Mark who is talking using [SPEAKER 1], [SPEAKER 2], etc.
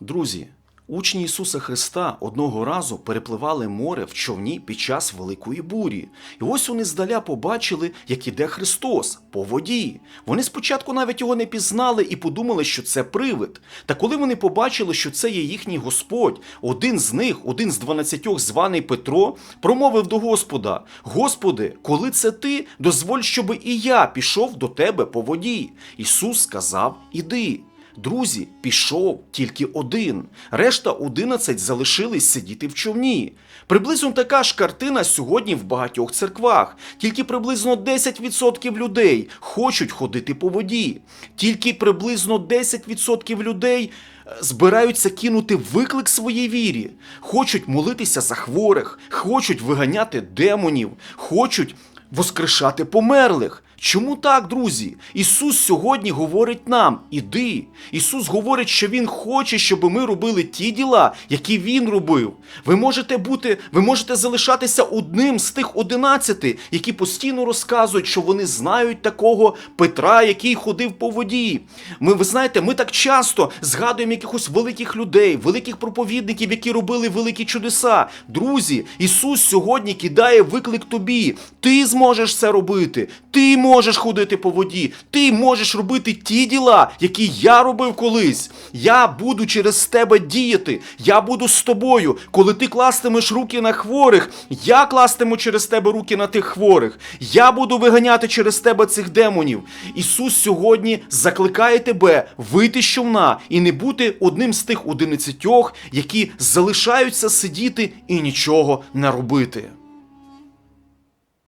[SPEAKER 1] Друзі, учні Ісуса Христа одного разу перепливали море в човні під час великої бурі. І ось вони здаля побачили, як іде Христос по воді. Вони спочатку навіть його не пізнали і подумали, що це привид. Та коли вони побачили, що це є їхній Господь, один з них, один з дванадцятьох, званий Петро, промовив до Господа: Господи, коли це ти, дозволь, щоби і я пішов до тебе по воді. Ісус сказав: Іди. Друзі, пішов тільки один. Решта одинадцять залишились сидіти в човні. Приблизно така ж картина сьогодні в багатьох церквах. Тільки приблизно 10% людей хочуть ходити по воді. Тільки приблизно 10% людей е, збираються кинути виклик своїй вірі. Хочуть молитися за хворих, хочуть виганяти демонів, хочуть воскрешати померлих. Чому так, друзі? Ісус сьогодні говорить нам: іди. Ісус говорить, що Він хоче, щоб ми робили ті діла, які Він робив. Ви можете бути, ви можете залишатися одним з тих одинадцяти, які постійно розказують, що вони знають такого Петра, який ходив по воді. Ми, ви знаєте, ми так часто згадуємо якихось великих людей, великих проповідників, які робили великі чудеса. Друзі, Ісус сьогодні кидає виклик тобі. Ти зможеш це робити. Ти можеш ходити по воді. Ти можеш робити ті діла, які я робив колись. Я буду через тебе діяти. Я буду з тобою. Коли ти кластимеш руки на хворих, я кластиму через тебе руки на тих хворих. Я буду виганяти через тебе цих демонів. Ісус сьогодні закликає тебе вийти з човна і не бути одним з тих одинадцятьох, які залишаються сидіти і нічого не робити.